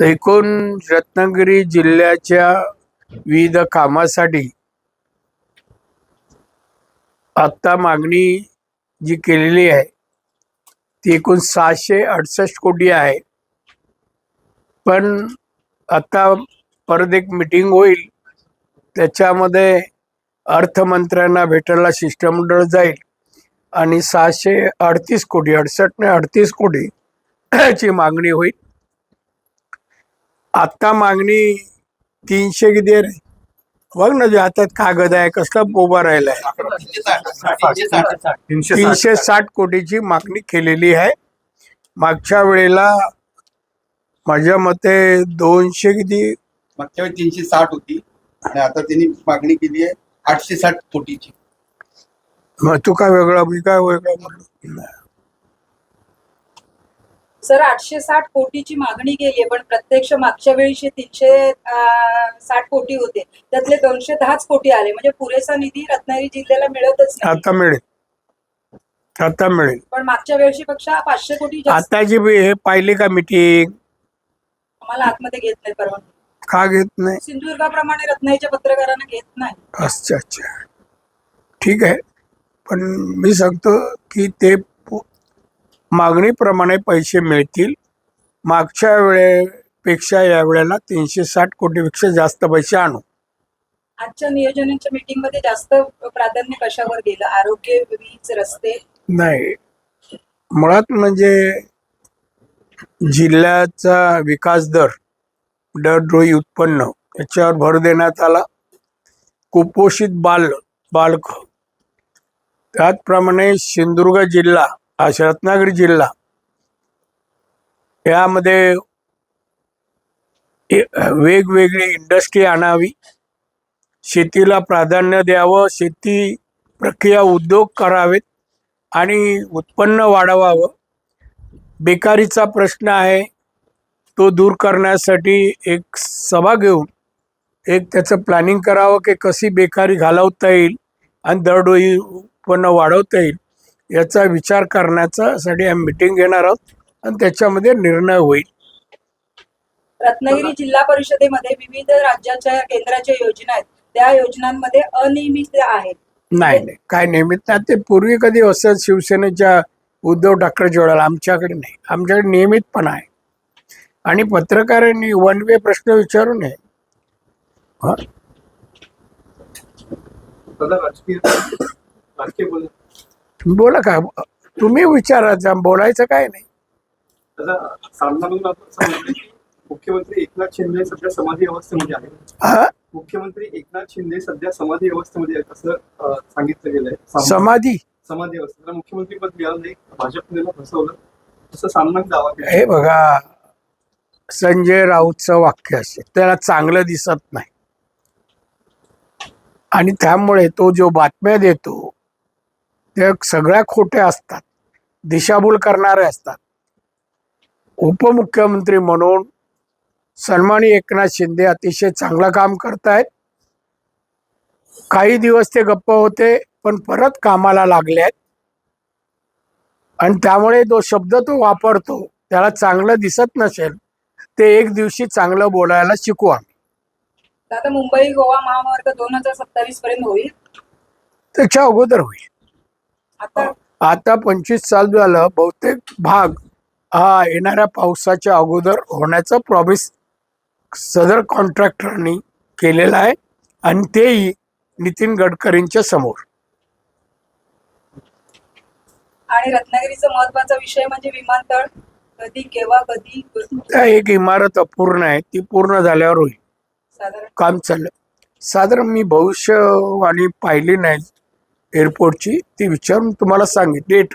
एकूण रत्नागिरी जिल्ह्याच्या विविध कामासाठी आत्ता मागणी जी केलेली आहे ती एकूण सहाशे अडसष्ट कोटी आहे. पण आता परत एक मिटिंग होईल त्याच्यामध्ये अर्थमंत्र्यांना भेटायला शिष्टमंडळ जाईल आणि सहाशे अडतीस कोटी अडसष्ट ने अडतीस कोटी ची मागणी होईल. आत्ता मागणी तीनशे किती आहे रे? बघ ना जे हातात कागद आहे कसला उभा राहिलाय तीनशे साठ कोटीची मागणी केलेली आहे. मागच्या वेळेला माझ्या मते दोनशे किती? मागच्या वेळी तीनशे साठ होती. आणि आता त्यांनी मागणी केली आहे आठशे साठ कोटीची. मग तू काय वेगळा मी काय वेगळं म्हणलो सर आठशे साठ कोटीची मागणी केली आहे पण प्रत्यक्ष मागच्या वेळीचे तीनशे साठ कोटी होते. त्यातले दोनशे दहाच कोटी आले. म्हणजे पुरेसा निधी रत्नागिरी जिल्ह्याला मिळतच नाही. आता मिळेल. आता मिळेल. पण मागच्या वेळशी पेक्षा पाचशे कोटी जास्त. आताची बी हे पाहिली का मिटिंग आम्हाला आतमध्ये घेत नाही परवानगी का घेत नाही? सिंधुदुर्गाप्रमाणे रत्नागिरीच्या पत्रकारांना घेत नाही. अच्छा अच्छा. ठीक आहे. पण मी सांगतो की ते मागणीप्रमाणे पैसे मिळतील. मागच्या वेळेपेक्षा या वेळेला तीनशे साठ कोटीपेक्षा जास्त पैसे आणू. आजच्या नियोजनाच्या मीटिंगमध्ये जास्त प्राधान्य कशावर गेलं? आरोग्य वीज रस्ते? नाही. मुळात म्हणजे जिल्ह्याचा विकास दर दरडोई उत्पन्न याच्यावर भर देण्यात आला. कुपोषित बाल बालक. त्याचप्रमाणे सिंधुदुर्ग जिल्हा हा रत्नागिरी जिल्हा. यामध्ये वेगवेगळी इंडस्ट्री आणावी. शेतीला प्राधान्य द्यावं. शेती प्रक्रिया उद्योग करावेत आणि उत्पन्न वाढवावं. बेकारीचा प्रश्न आहे. तो दूर करण्यासाठी एक सभा घेऊन एक त्याचं प्लॅनिंग करावं की कशी बेकारी घालवता येईल आणि दरडोई उत्पन्न वाढवता येईल. याचा विचार करण्याचा साठी आम्ही मिटिंग घेणार आहोत आणि त्याच्यामध्ये निर्णय होईल. रत्नागिरी जिल्हा परिषदेमध्ये विविध राज्याच्या केंद्राच्या योजना आहेत. त्या योजनांमध्ये अनियमित आहेत. नाही नाही. काय नियमित नाही. ते पूर्वी कधी असं शिवसेनेच्या उद्धव ठाकरेच्या वेळेला आमच्याकडे नाही. आमच्याकडे नियमितपणा आहे. आणि पत्रकारांनी वन वे प्रश्न विचारू नये. हा? राजकीय राजकीय बोल का? तुम्ही विचारायचं बोलायचं काय नाही. मुख्यमंत्री एकनाथ शिंदे सध्या समाधी अवस्थेमध्ये आहेत. हा? मुख्यमंत्री एकनाथ शिंदे सध्या समाधी अवस्थेमध्ये आहेत असं सांगितलं गेलंय. साम- समाधी? समाधी अवस्था त्याला मुख्यमंत्री पद मिळालं नाही भाजपने फसवलं असं सामना दावा हे बघा संजय राऊतचं वाक्य असे त्याला चांगलं दिसत नाही. आणि त्यामुळे तो जो बातम्या देतो त्या सगळ्या खोट्या असतात. दिशाभूल करणारे असतात. उपमुख्यमंत्री म्हणून सन्मानी एकनाथ शिंदे अतिशय चांगलं काम करतायत. काही दिवस ते गप्प होते पण परत कामाला लागले आहेत आणि त्यामुळे तो शब्द तो वापरतो त्याला चांगलं दिसत नसेल ते एक दिवशी चांगलं बोलायला शिकू आम्ही. आता मुंबई गोवा महामार्ग दोन हजार सत्तावीस पर्यंत होईल? त्याच्या अगोदर होईल. आता पंचवीस साल झालं. बहुतेक भाग हा येणाऱ्या पावसाच्या अगोदर होण्याचं प्रॉमिस सदर कॉन्ट्रॅक्टरनी केलेलं आहे आणि तेही नितीन गडकरींच्या समोर. आणि रत्नागिरीचा महत्त्वाचा विषय म्हणजे विमानतळ. कधी केव्हा कधी? त्या एक इमारत अपूर्ण आहे. ती पूर्ण झाल्यावर होईल. साधारण? काम चाललं. साधारण मी भविष्यवाणी पाहिली नाही. एअरपोर्टची ती विचारून तुम्हाला सांगेन. डेट